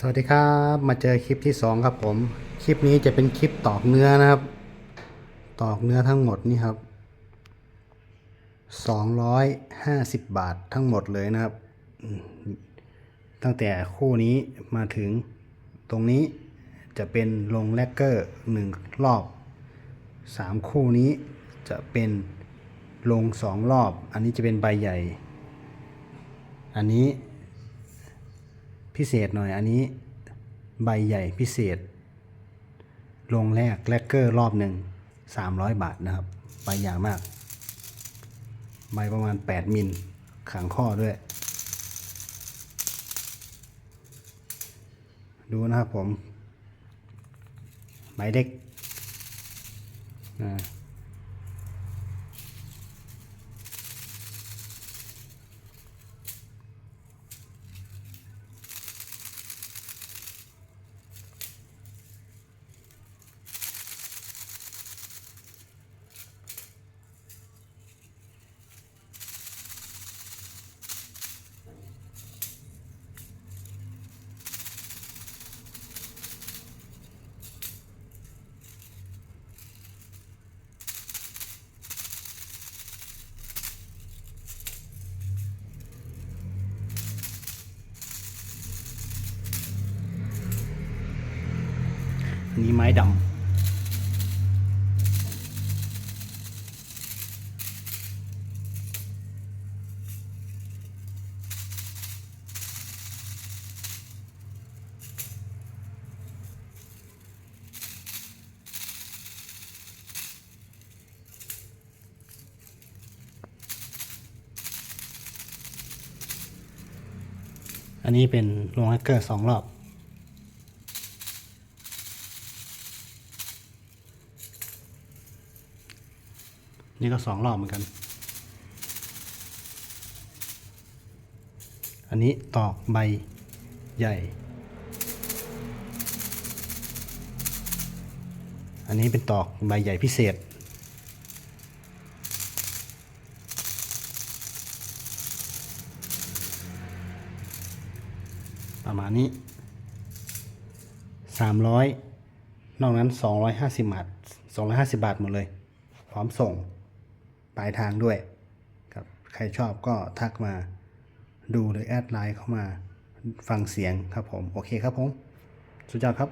สวัสดีครับมาเจอคลิปที่ 2 ครับผม คลิปนี้จะเป็นคลิปตอกเนื้อนะครับ ตอกเนื้อทั้งหมดนี่ครับ 250 บาททั้งหมดเลยนะครับ ตั้งแต่คู่นี้มาถึงตรงนี้จะเป็นลงแลกเกอร์หนึ่งรอบ 3 คู่นี้จะเป็นลง 2 รอบ อันนี้จะเป็นใบใหญ่ อันนี้ พิเศษหน่อยอันนี้ ใบใหญ่พิเศษ ลงแรกแลกเกอร์รอบหนึ่ง300 บาทนะครับ ใบใหญ่มาก ใบประมาณ 8 มิลขังข้อด้วย ดูนะครับผม ใบเล็กอ่า นี้ไม้ดำอันนี้เป็นลงแฮกเกอร์สองรอบ นี่ก็สองรอบเหมือนกัน อันนี้ตอกใบใหญ่ อันนี้เป็นตอกใบใหญ่พิเศษ ประมาณนี้สามร้อยนอกนั้นสองร้อยห้าสิบบาทสองร้อยห้าสิบาทหมดเลย พร้อมส่ง ปลายทางด้วยครับใครชอบก็ทักมาดูหรือแอดไลน์เข้ามาฟังเสียงครับผม โอเคครับผม สุดยอดครับ